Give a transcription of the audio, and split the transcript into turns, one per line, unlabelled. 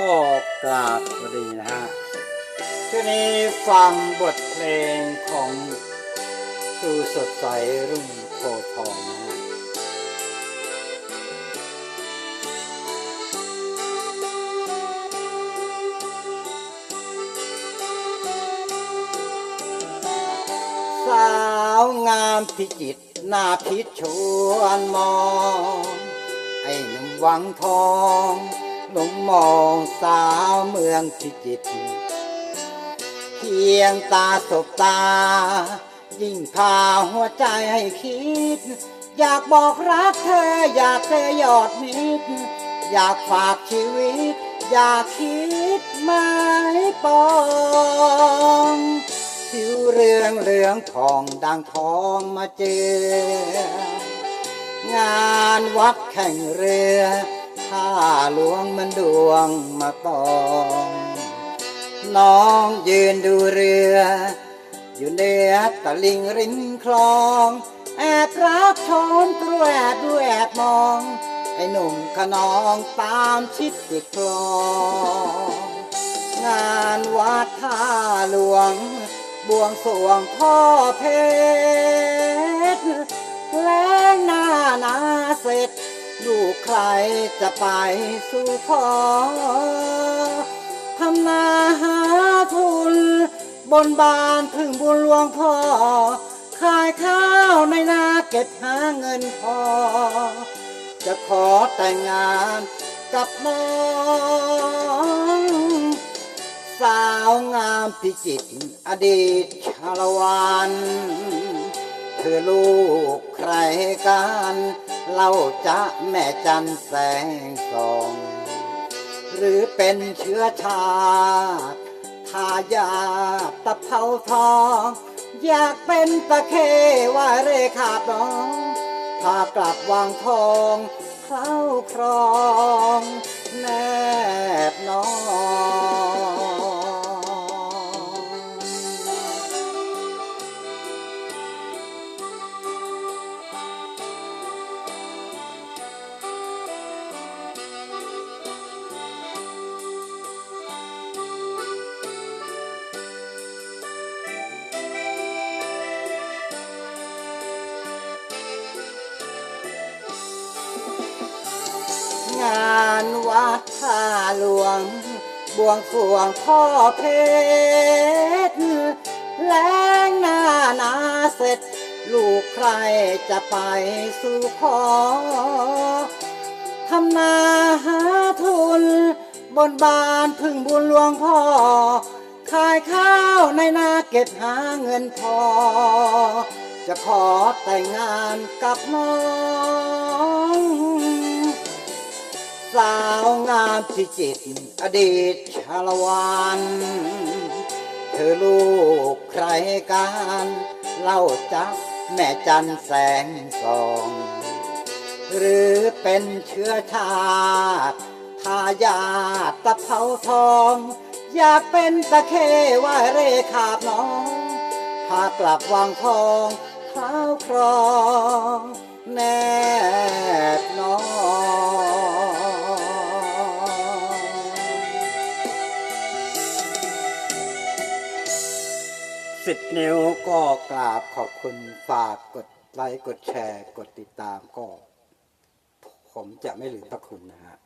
ก็กราบสวัสดีนะฮะช่วงนี้ฟังบทเพลงของดูสดใสรุ่งโพทองนะฮะสาวงามพิจิตหน้าพิชชวนมอง ไอ้หนุ่มวังทอง หนุ่มมองสาวเมืองพิจิตรเพียงตาสบตา ยิ่งพาหัวใจให้คิด อยากบอกรักเธอ อยากเธอยอดมิตรอยากฝากชีวิต อยากคิดไม่ปองผิวเรืองเหลืองทองดังทองมาเจอ งานวัดแข่งเรือ ท่าหลวงมันดวงมาตองน้องยืนดูเรือ อยู่เหนือตะลิงริมคลอง แอบรักชมตรวแอบดูแอบมอง ไอ้หนุ่มขนองตามชิดติดคลองงานวัดท่าหลวง บวงสวงพ่อเพ ใครจะไปสู่ขอทำนาหาทุน บนบานพึ่งบุญหลวงพ่อ ขายข้าวในนาเก็บหาเงินพอ จะขอแต่งงานกับน้องสาวงามพิจิตรอดีตชาละวัน เธอลูกใครกันเล่าจะแม่จันแสงสอง หรือเป็นเชื้อชาติทายาตะเภาทอง อยากเป็นตะเคว่าเรขาบน้องพากลับวางทองเข้าครอง แนบน งานวัดท่าหลวง บวงสรวงพ่อเพชรแล้งหน้านาเสร็จ ลูกใครจะไปสู่ขอทำนาหาทุน บนบานพึ่งบุญหลวงพ่อ ขายข้าวในนาเก็บหาเงินพอ จะขอแต่งงานกับน้อง สาวงามพิจิตอดีตชาละวันเธอลูกใครกันเล่าจักแม่จันแสงสอง หรือเป็นเชื้อชาติทายาทตะเภาทอง อยากเป็นตะเคว่าเรขาบน้องพากลับวางทองคราวครอง สิบนิ้วก็กราบขอบคุณฝากกดไลค์กดแชร์ กดติดตามก็ ผมจะไม่ลืมพระคุณนะฮะ